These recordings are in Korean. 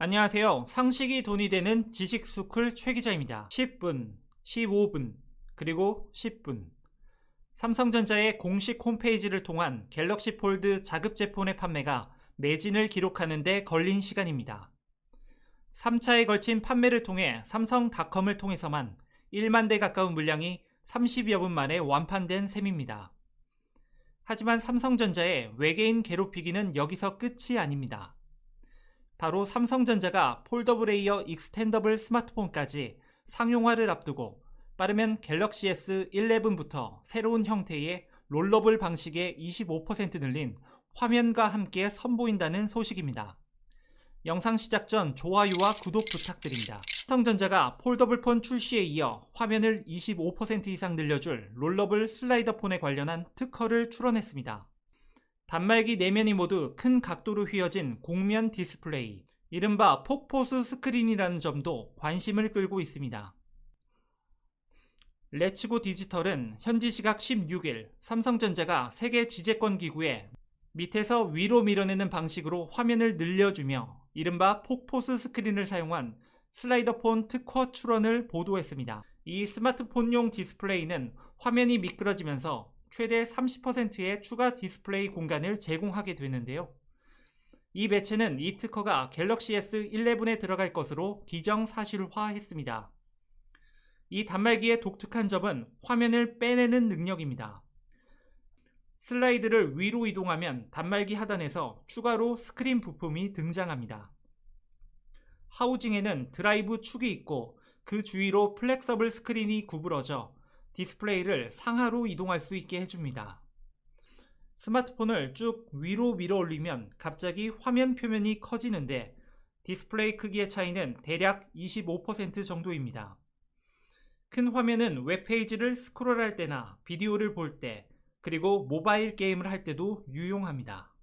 안녕하세요. 상식이 돈이 되는 지식스쿨 최 기자입니다. 10분, 15분, 그리고 10분. 삼성전자의 공식 홈페이지를 통한 갤럭시 폴드 자급제 폰의 판매가 매진을 기록하는 데 걸린 시간입니다. 3차에 걸친 판매를 통해 삼성닷컴을 통해서만 1만 대 가까운 물량이 30여 분 만에 완판된 셈입니다. 하지만 삼성전자의 외계인 괴롭히기는 여기서 끝이 아닙니다. 바로 삼성전자가 폴더블 에 이어 익스텐더블 스마트폰까지 상용화를 앞두고 빠르면 갤럭시 S11부터 새로운 형태의 롤러블 방식의 25% 늘린 화면과 함께 선보인다는 소식입니다. 영상 시작 전 좋아요와 구독 부탁드립니다. 삼성전자가 폴더블 폰 출시에 이어 화면을 25% 이상 늘려줄 롤러블 슬라이더 폰에 관련한 특허를 출원했습니다. 단말기 내면이 모두 큰 각도로 휘어진 곡면 디스플레이, 이른바 폭포수 스크린이라는 점도 관심을 끌고 있습니다. 레츠고 디지털은 현지 시각 16일 삼성전자가 세계 지재권 기구에 밑에서 위로 밀어내는 방식으로 화면을 늘려주며 이른바 폭포수 스크린을 사용한 슬라이더 폰 특허 출원을 보도했습니다. 이 스마트폰용 디스플레이는 화면이 미끄러지면서 최대 30%의 추가 디스플레이 공간을 제공하게 되는데요. 이 매체는 이 특허가 갤럭시 S11에 들어갈 것으로 기정사실화했습니다. 이 단말기의 독특한 점은 화면을 빼내는 능력입니다. 슬라이드를 위로 이동하면 단말기 하단에서 추가로 스크린 부품이 등장합니다. 하우징에는 드라이브 축이 있고 그 주위로 플렉서블 스크린이 구부러져 디스플레이를 상하로 이동할 수 있게 해줍니다. 스마트폰을 쭉 위로 밀어 올리면 갑자기 화면 표면이 커지는데 디스플레이 크기의 차이는 대략 25% 정도입니다. 큰 화면은 웹페이지를 스크롤할 때나 비디오를 볼 때, 그리고 모바일 게임을 할 때도 유용합니다.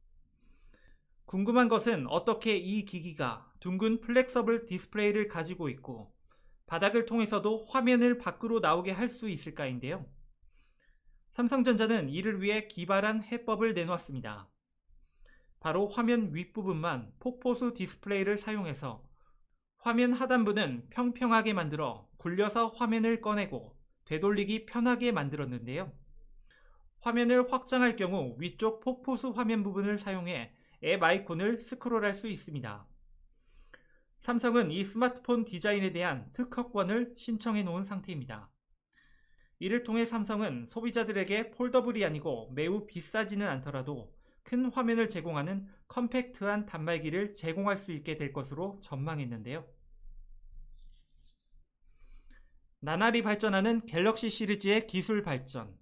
궁금한 것은 어떻게 이 기기가 둥근 플렉서블 디스플레이를 가지고 있고 바닥을 통해서도 화면을 밖으로 나오게 할 수 있을까인데요. 삼성전자는 이를 위해 기발한 해법을 내놓았습니다. 바로 화면 윗부분만 폭포수 디스플레이를 사용해서 화면 하단부는 평평하게 만들어 굴려서 화면을 꺼내고 되돌리기 편하게 만들었는데요. 화면을 확장할 경우 위쪽 폭포수 화면 부분을 사용해 앱 아이콘을 스크롤할 수 있습니다. 삼성은 이 스마트폰 디자인에 대한 특허권을 신청해 놓은 상태입니다. 이를 통해 삼성은 소비자들에게 폴더블이 아니고 매우 비싸지는 않더라도 큰 화면을 제공하는 컴팩트한 단말기를 제공할 수 있게 될 것으로 전망했는데요. 나날이 발전하는 갤럭시 시리즈의 기술 발전.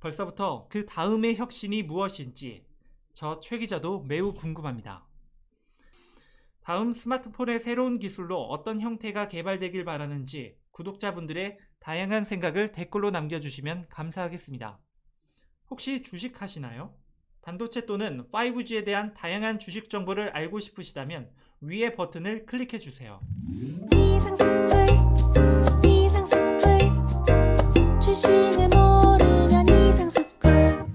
벌써부터 그 다음의 혁신이 무엇인지 저 최 기자도 매우 궁금합니다. 다음 스마트폰의 새로운 기술로 어떤 형태가 개발되길 바라는지 구독자분들의 다양한 생각을 댓글로 남겨주시면 감사하겠습니다. 혹시 주식 하시나요? 반도체 또는 5G에 대한 다양한 주식 정보를 알고 싶으시다면 위의 버튼을 클릭해 주세요.